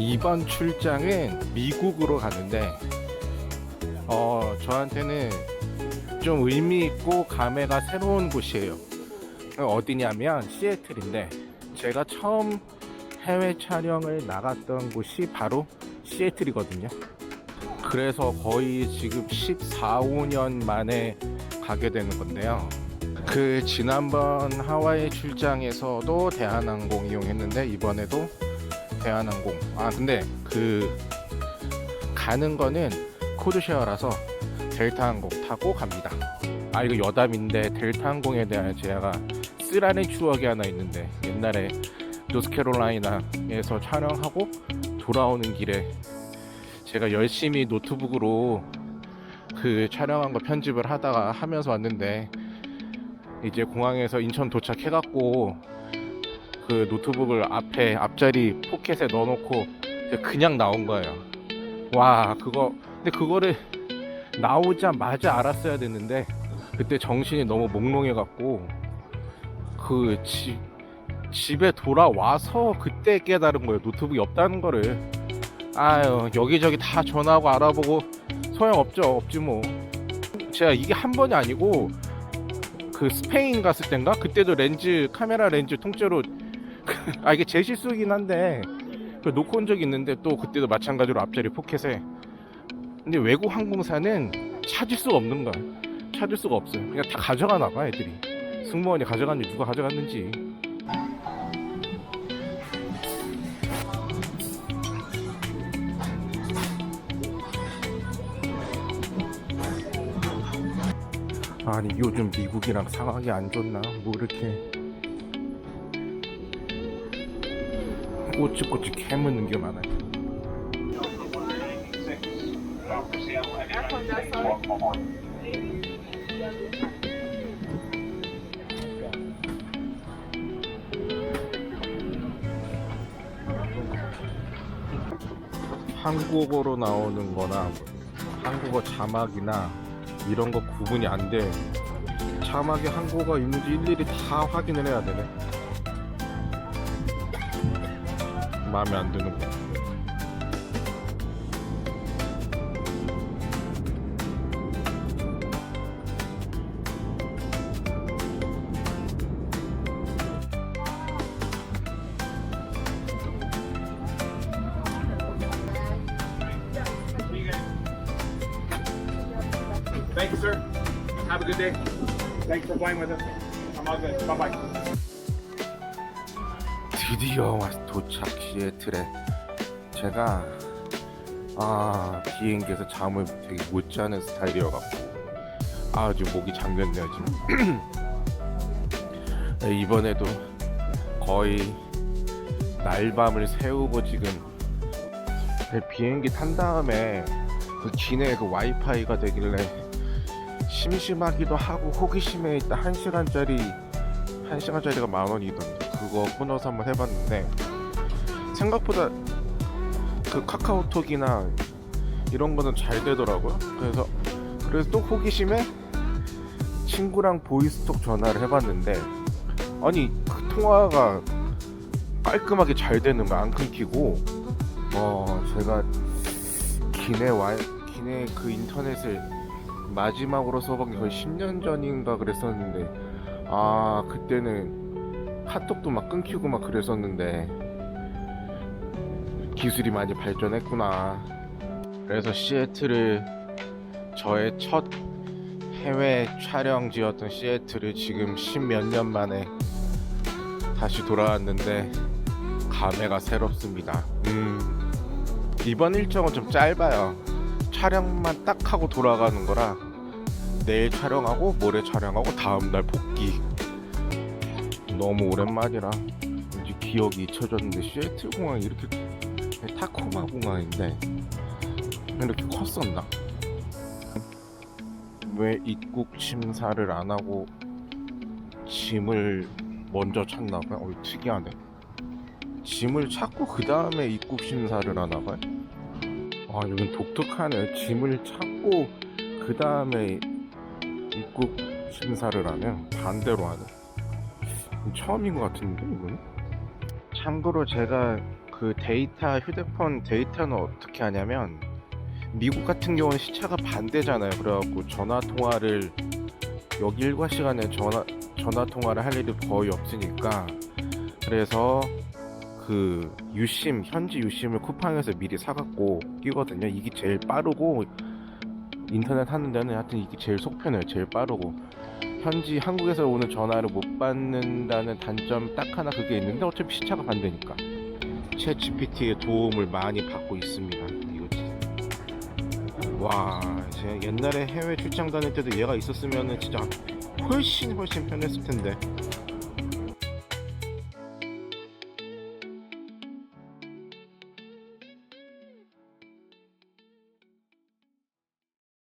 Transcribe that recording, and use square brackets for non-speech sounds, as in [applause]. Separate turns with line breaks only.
이번 출장은 미국으로 가는데 어 저한테는 좀 의미 있고 감회가 새로운 곳이에요. 어디냐면 시애틀인데 제가 처음 해외 촬영을 나갔던 곳이 바로 시애틀이거든요. 그래서 거의 지금 14, 5년 만에 가게 되는 건데요. 그 지난번 하와이 출장에서도 대한항공 이용했는데 이번에도 대한항공. 아 근데 그 가는 거는 코드쉐어라서 델타항공 타고 갑니다. 아 이거 여담인데 델타항공에 대한 제가 쓰라린 추억이 하나 있는데 옛날에 노스캐롤라이나에서 촬영하고 돌아오는 길에 제가 열심히 노트북으로 그 촬영한 거 편집을 하다가 하면서 왔는데 이제 공항에서 인천 도착해갖고 그 노트북을 앞에 앞자리 포켓에 넣어놓고 그냥 나온 거예요. 와 그거 근데 그거를 나오자마자 알았어야 됐는데 그때 정신이 너무 몽롱해갖고 그 집 집에 돌아와서 그때 깨달은 거예요. 노트북이 없다는 거를. 아유 여기저기 다 전화하고 알아보고 소용없죠. 없지 뭐. 제가 이게 한 번이 아니고 그 스페인 갔을 땐가 그때도 렌즈 카메라 렌즈 통째로 [laughs] 아 이게 제 실수긴 한데 그 놓고 온 적이 있는데 또 그때도 마찬가지로 앞자리 포켓에. 근데 외국 항공사는 찾을 수가 없는 거야. 찾을 수가 없어요. 그냥 다 가져가나 봐 애들이. 승무원이 가져갔는지 누가 가져갔는지. 아니 요즘 미국이랑 상황이 안 좋나? 뭐 이렇게 꼬치꼬치 캐묻는 게 많아요 한국어로 나오는 거나 한국어 자막이나 이런 거 구분이 안 돼. 자막에 한국어 있는지 일일이 다 확인을 해야 되네. 마음에 안 드는 거.
Thank you, sir. Have a good day. Thanks for playing with us. I'm all good. Bye bye.
드디어 왔 도착 시애틀에 제가 아 비행기에서 잠을 되게 못 자는 스타일이어갖고 아주 목이 잠겼네요 지금. [clears throat] 네, 이번에도 거의 날밤을 새우고 지금 네, 비행기 탄 다음에 그 기내에 그 와이파이가 되길래 심심하기도 하고 호기심에 일단 한 시간짜리 한 시간짜리가 만 원이던데 그거 끊어서 한번 해봤는데 생각보다 그 카카오톡이나 이런 거는 잘 되더라고요. 그래서 그래서 또 호기심에 친구랑 보이스톡 전화를 해봤는데 아니 그 통화가 깔끔하게 잘 되는 거 안 끊기고 어 제가 기내 와 기내 그 인터넷을 마지막으로 써본 게 거의 10년 전인가 그랬었는데 아 그때는 카톡도 막 끊기고 막 그랬었는데 기술이 많이 발전했구나. 그래서 시애틀을 저의 첫 해외 촬영지였던 시애틀을 지금 십몇 년 만에 다시 돌아왔는데 감회가 새롭습니다. 음 이번 일정은 좀 짧아요. 촬영만 딱 하고 돌아가는 거라 내일 촬영하고 모레 촬영하고 다음 날 복귀 너무 오랜만이라 이제 기억이 잊혀졌는데 시애틀 공항이 이렇게 타코마 공항인데 이렇게 컸었나? 왜 입국 심사를 안 하고 짐을 먼저 찾나 봐요? 어, 특이하네. 짐을 찾고 그 다음에 입국 심사를 하나 봐요? 아, 여긴 독특하네. 짐을 찾고 그 다음에 입국 심사를 하면 반대로 하네. 처음인 것 같은데 이거는? 참고로 제가 그 데이터 휴대폰 데이터는 어떻게 하냐면 미국 같은 경우는 시차가 반대잖아요. 그래갖고 전화 통화를 여기 일과 시간에 전화 전화 통화를 할 일이 거의 없으니까 그래서 그 유심 현지 유심을 쿠팡에서 미리 사갖고 끼거든요. 이게 제일 빠르고 인터넷 하는 데는 하여튼 이게 제일 속편해요. 제일 빠르고 현지 한국에서 오는 전화를 못 받는다는 단점 딱 하나 그게 있는데 어차피 시차가 반대니까 챗 GPT의 도움을 많이 받고 있습니다. 이거지. 와, 제가 옛날에 해외 출장 다닐 때도 얘가 있었으면은 진짜 훨씬 훨씬 편했을 텐데